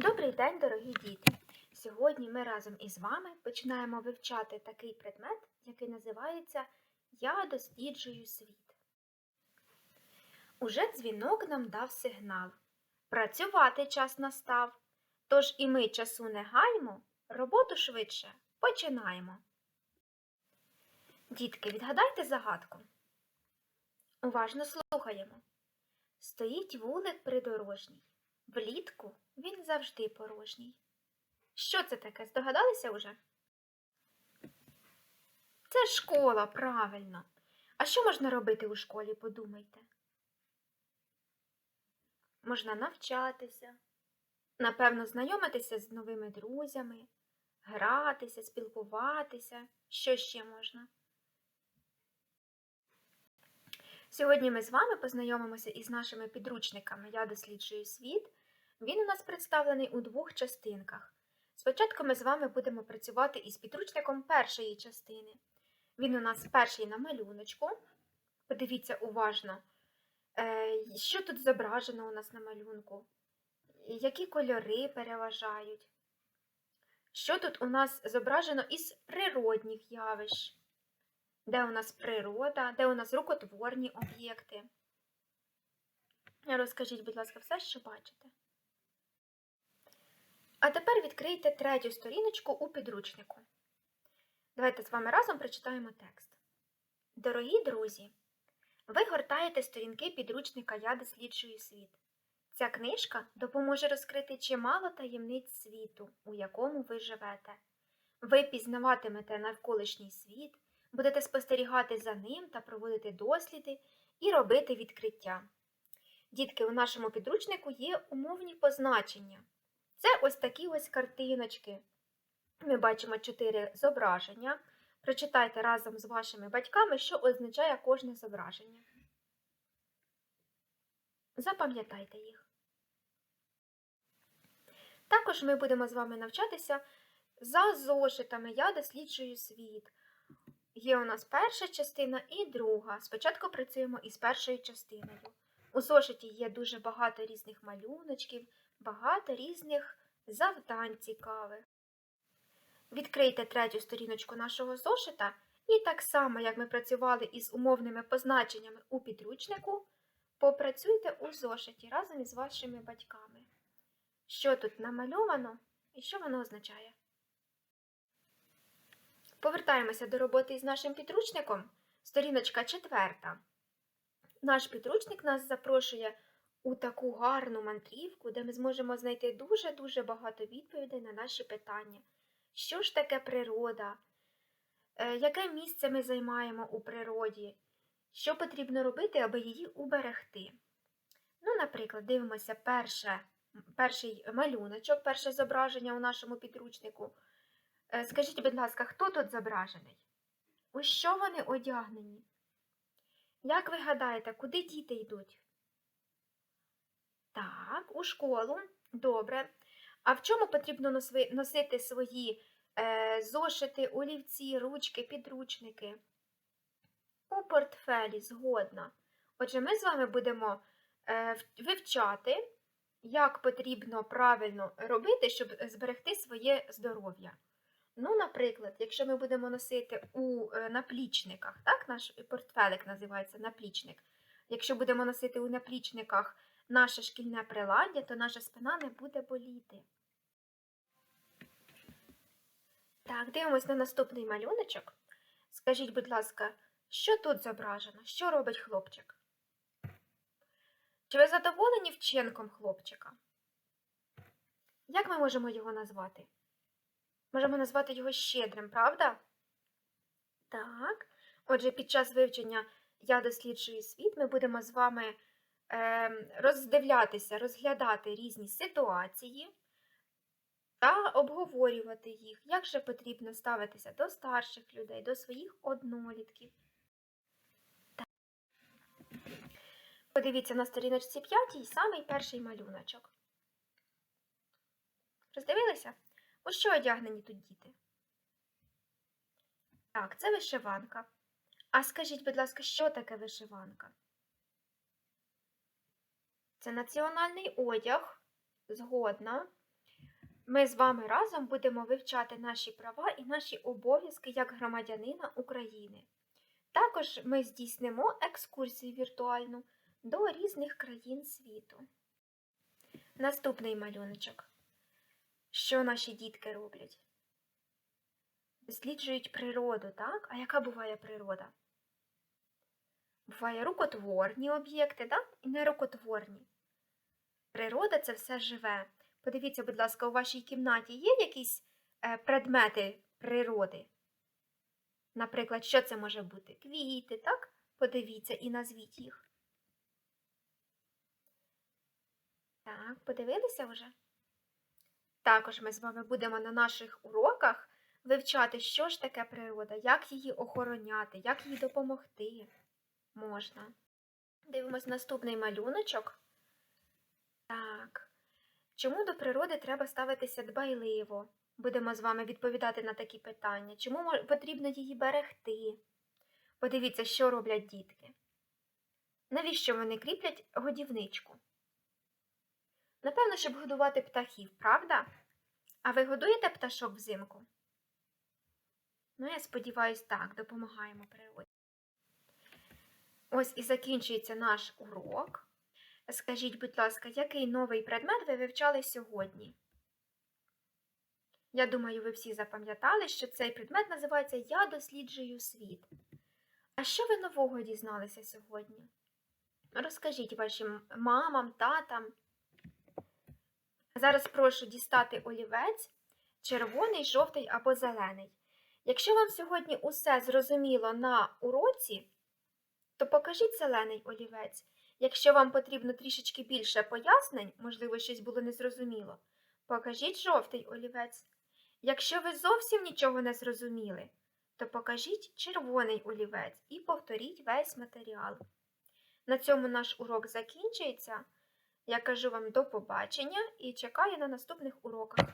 Добрий день, дорогі діти! Сьогодні ми разом із вами починаємо вивчати такий предмет, який називається Я досліджую світ. Уже дзвінок нам дав сигнал. Працювати час настав. Тож і ми часу не гаймо, роботу швидше починаємо. Дітки, відгадайте загадку. Уважно слухаємо. Стоїть вулик придорожній. Влітку він завжди порожній. Що це таке? Здогадалися вже? Це школа, правильно. А що можна робити у школі, подумайте? Можна навчатися, напевно, знайомитися з новими друзями, гратися, спілкуватися. Що ще можна? Сьогодні ми з вами познайомимося із нашими підручниками Я досліджую світ. Він у нас представлений у двох частинках. Спочатку ми з вами будемо працювати із підручником першої частини. Він у нас перший на малюночку. Подивіться уважно, е, що тут зображено у нас на малюнку, які кольори переважають. Що тут у нас зображено із природних явищ? Де у нас природа, де у нас рукотворні об'єкти? Розкажіть, будь ласка, все, що бачите. А тепер відкрийте третю сторіночку у підручнику. Давайте з вами разом прочитаємо текст. Дорогі друзі, ви гортаєте сторінки підручника Я досліджую світ. Ця книжка допоможе розкрити чимало таємниць світу, у якому ви живете. Ви пізнаватимете навколишній світ, будете спостерігати за ним та проводити досліди і робити відкриття. Дітки, у нашому підручнику є умовні позначення. Це ось такі ось картиночки. Ми бачимо чотири зображення. Прочитайте разом з вашими батьками, що означає кожне зображення. Запам'ятайте їх. Також ми будемо з вами навчатися за зошитами Я досліджую світ. Є у нас перша частина і друга. Спочатку працюємо із першою частиною. У зошиті є дуже багато різних малюночків, багато різних завдань цікавих. Відкрийте третю сторіночку нашого зошита і так само, як ми працювали із умовними позначеннями у підручнику, попрацюйте у зошиті разом із вашими батьками. Що тут намальовано і що воно означає? Повертаємося до роботи із нашим підручником. Сторіночка четверта. Наш підручник нас запрошує у таку гарну мандрівку, де ми зможемо знайти дуже-дуже багато відповідей на наші питання. Що ж таке природа? Е, Яке місце ми займаємо у природі? Що потрібно робити, аби її уберегти? Ну, наприклад, дивимося перше, перший малюночок, перше зображення у нашому підручнику. Е, Скажіть, будь ласка, хто тут зображений? У що вони одягнені? Як ви гадаєте, куди діти йдуть? Так, у школу. Добре. А в чому потрібно носити свої е, зошити, олівці, ручки, підручники? У портфелі, згодна. Отже, ми з вами будемо е, вивчати, як потрібно правильно робити, щоб зберегти своє здоров'я. Ну, наприклад, якщо ми будемо носити у е, наплічниках, так, наш портфелик називається наплічник. Якщо будемо носити у наплічниках наше шкільне приладдя, то наша спина не буде боліти. Так, дивимось на наступний малюночок. Скажіть, будь ласка, що тут зображено? Що робить хлопчик? Чи ви задоволені вчинком хлопчика? Як ми можемо його назвати? Можемо назвати його щедрим, правда? Так. Отже, під час вивчення Я досліджую світ ми будемо з вами роздивлятися, розглядати різні ситуації та обговорювати їх, як же потрібно ставитися до старших людей, до своїх однолітків. Подивіться на сторіночці 5 самий перший малюночок. Роздивилися? У що одягнені тут діти? Так, це вишиванка. А скажіть, будь ласка, що таке вишиванка? Це національний одяг, згодна. ми з вами разом будемо вивчати наші права і наші обов'язки як громадянина України. Також ми здійснимо екскурсію віртуальну до різних країн світу. Наступний малюночок. Що наші дітки роблять? Досліджують природу, так? А яка буває природа? Буває рукотворні об'єкти, так? І нерукотворні. Природа це все живе. Подивіться, будь ласка, у вашій кімнаті є якісь е, предмети природи? Наприклад, що це може бути? Квіти, так? Подивіться і назвіть їх. Так, подивилися вже? Також ми з вами будемо на наших уроках вивчати, що ж таке природа, як її охороняти, як їй допомогти можна. Дивимось наступний малюночок. Так. Чому до природи треба ставитися дбайливо? Будемо з вами відповідати на такі питання. Чому потрібно її берегти? Подивіться, що роблять дітки. Навіщо вони кріплять годівничку? Напевно, щоб годувати птахів, правда? А ви годуєте пташок взимку? Ну, я сподіваюсь, так, допомагаємо природі. Ось і закінчується наш урок. Скажіть, будь ласка, який новий предмет ви вивчали сьогодні? Я думаю, ви всі запам'ятали, що цей предмет називається Я досліджую світ. А що ви нового дізналися сьогодні? Розкажіть вашим мамам, татам. Зараз прошу дістати олівець червоний, жовтий або зелений. Якщо вам сьогодні усе зрозуміло на уроці, то покажіть зелений олівець. Якщо вам потрібно трішечки більше пояснень, можливо, щось було незрозуміло, покажіть жовтий олівець. Якщо ви зовсім нічого не зрозуміли, то покажіть червоний олівець і повторіть весь матеріал. На цьому наш урок закінчується. Я кажу вам до побачення і чекаю на наступних уроках.